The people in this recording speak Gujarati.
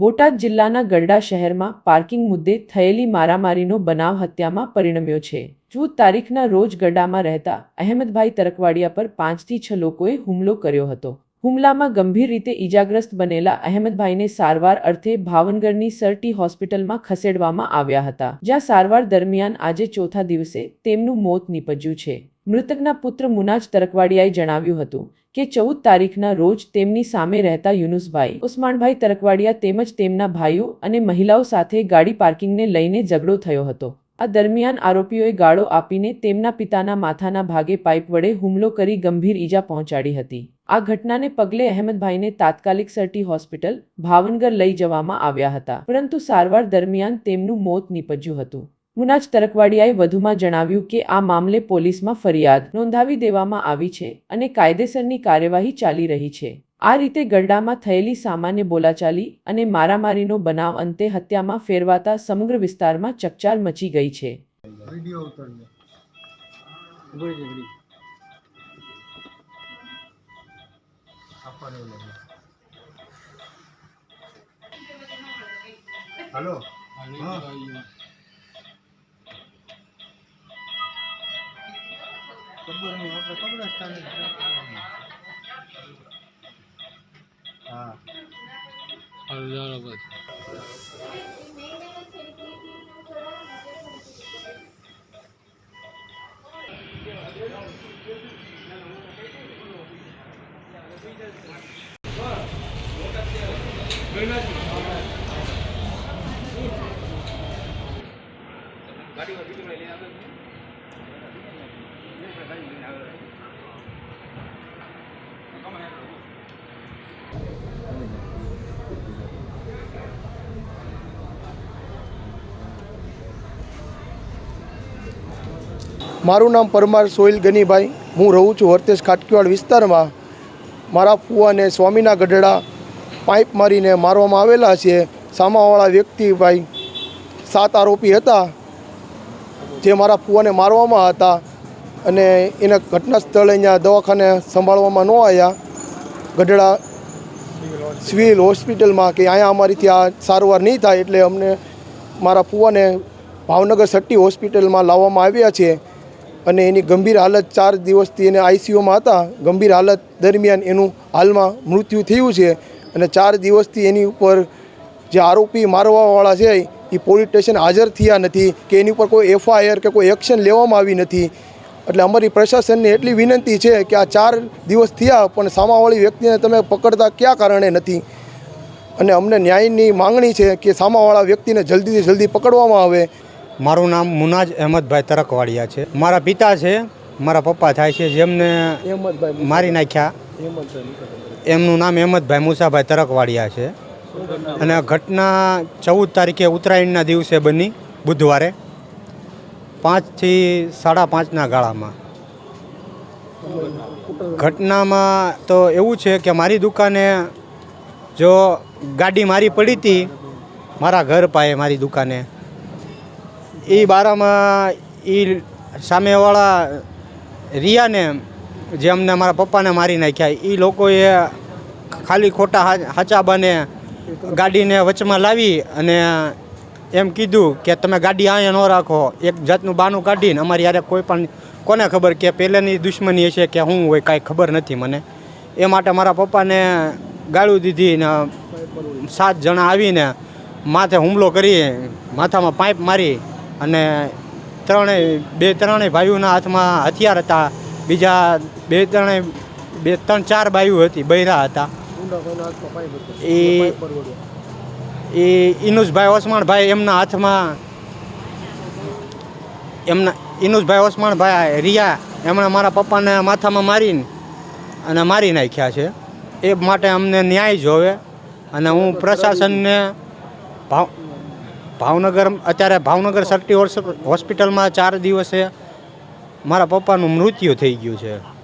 બોટાદ જિલ્લાના ગરડા શહેરમાં પાર્કિંગ મુદ્દે થયેલી મારામારીનો બનાવ હત્યામાં પરિણમ્યો છે. ચૌદ તારીખના રોજ ગરડામાં રહેતા અહેમદભાઈ તરકવાડિયા પર પાંચથી છ લોકોએ હુમલો કર્યો હતો. હુમલામાં ગંભીર રીતે ઈજાગ્રસ્ત બનેલા અહેમદભાઈને સારવાર અર્થે ભાવનગરની સરટી હોસ્પિટલમાં ખસેડવામાં આવ્યા હતા. જ્યાં સારવાર દરમિયાન આજે ચોથા દિવસે તેમનું મોત નીપજ્યું છે. મૃતકના પુત્ર મુનાજ તરકવાડિયાએ જણાવ્યું હતું કે ચૌદ તારીખના રોજ તેમની સામે રહેતા યુનુસભાઈ, ઉસ્માનભાઈ તરકવાડિયા તેમજ તેમના ભાઈઓ અને મહિલાઓ સાથે ગાડી પાર્કિંગને લઈને ઝઘડો થયો હતો. આ દરમિયાન આરોપીઓએ ગાળો આપીને તેમના પિતાના માથાના ભાગે પાઇપ વડે હુમલો કરી ગંભીર ઈજા પહોંચાડી હતી. આ ઘટનાને પગલે અહેમદભાઈને તાત્કાલિક સરટી હોસ્પિટલ ભાવનગર લઈ જવામાં આવ્યા હતા. પરંતુ સારવાર દરમિયાન તેમનું મોત નીપજ્યું હતું. મુનાજ તરકવાડિયાએ વધુમાં જણાવ્યું કે આ મામલે પોલીસમાં ફરિયાદ નોંધાવી દેવામાં આવી છે અને કાયદેસરની કાર્યવાહી ચાલી રહી છે. આ રીતે ગરડામાં થયેલી સામાન્ય બોલાચાલી અને મારામારીનો બનાવ અંતે હત્યામાં ફેરવાતા સમગ્ર વિસ્તારમાં ચકચાર મચી ગઈ છે. હલો. હા. ખબર નહીં આપણે કબ્રસ્તાન જ જવાનું. હા મારું નામ પરમાર સોહિલ ગનીભાઈ. હું રહું છું વર્તેશ ખાટકીવાડ વિસ્તારમાં. મારા ફુવાને સ્વામીના ગઢડા પાઇપ મારીને મારવામાં આવેલા છે. સામાવાળા વ્યક્તિ ભાઈ સાત આરોપી હતા જે મારા ફુવાને મારવામાં હતા. અને એને ઘટના સ્થળે અહીંયા દવાખાને સંભાળવામાં ન આવ્યા. ગઢડા સિવિલ હોસ્પિટલમાં કે અહીંયા અમારીથી આ સારવાર નહીં થાય એટલે અમને મારા ફુવાને ભાવનગર સટ્ટી હોસ્પિટલમાં લાવવામાં આવ્યા છે. અને એની ગંભીર હાલત ચાર દિવસથી એને આઈસીયુમાં હતા. ગંભીર હાલત દરમિયાન એનું હાલમાં મૃત્યુ થયું છે. અને ચાર દિવસથી એની ઉપર જે આરોપી મારવાવાળા છે, એ પોલીસ સ્ટેશન હાજર થયા નથી કે એની ઉપર કોઈ એફઆઈઆર કે કોઈ એક્શન લેવામાં આવી નથી. એટલે અમારી પ્રશાસનને એટલી વિનંતી છે કે આ ચાર દિવસ થયા પણ સામાવાળી વ્યક્તિને તમે પકડતા ક્યાં કારણે નથી? અને અમને ન્યાયની માંગણી છે કે સામાવાળા વ્યક્તિને જલ્દીથી જલ્દી પકડવામાં આવે. મારું નામ મુનાજ અહેમદભાઈ તરકવાડિયા છે. મારા પિતા છે મારા પપ્પા થાય છે જેમને મારી નાખ્યા. એમનું નામ અહેમદભાઈ મુસાભાઈ તરકવાડિયા છે. અને આ ઘટના ચૌદ તારીખે ઉત્તરાયણના દિવસે બની બુધવારે. પાંચથી સાડા પાંચના ગાળામાં. ઘટનામાં તો એવું છે કે મારી દુકાને જો ગાડી મારી પડી હતી, મારા ઘર પાસે મારી દુકાને એ બારામાં એ સામેવાળા રિયાને જે અમને મારા પપ્પાને મારી નાખ્યા એ લોકોએ ખાલી ખોટા હાચા બને ગાડીને વચમાં લાવી અને એમ કીધું કે તમે ગાડી અહીંયા ન રાખો. એક જાતનું બાનું કાઢીને અમારી યારે કોઈ પણ કોને ખબર કે પહેલેની દુશ્મની હશે કે હું હોય કાંઈ ખબર નથી મને. એ માટે મારા પપ્પાને ગાળું દીધી ને સાત જણા આવીને માથે હુમલો કરી માથામાં પાઇપ મારી અને ત્રણેય બે ત્રણેય ભાઈઓના હાથમાં હથિયાર હતા. બીજા બે ત્રણેય બે ત્રણ ચાર ભાઈઓ હતી બૈરા હતા. એ એ ઇનુસભાઈ ઓસમાણભાઈ એમના હાથમાં એમના ઇનુસભાઈ ઓસમાણભાઈ રિયા એમણે મારા પપ્પાને માથામાં મારીને અને મારી નાખ્યા છે. એ માટે અમને ન્યાય જોવે અને હું પ્રશાસનને ભાવ, ભાવનગર, અત્યારે ભાવનગર સરટી હોસ્પિટલમાં ચાર દિવસે મારા પપ્પાનું મૃત્યુ થઈ ગયું છે.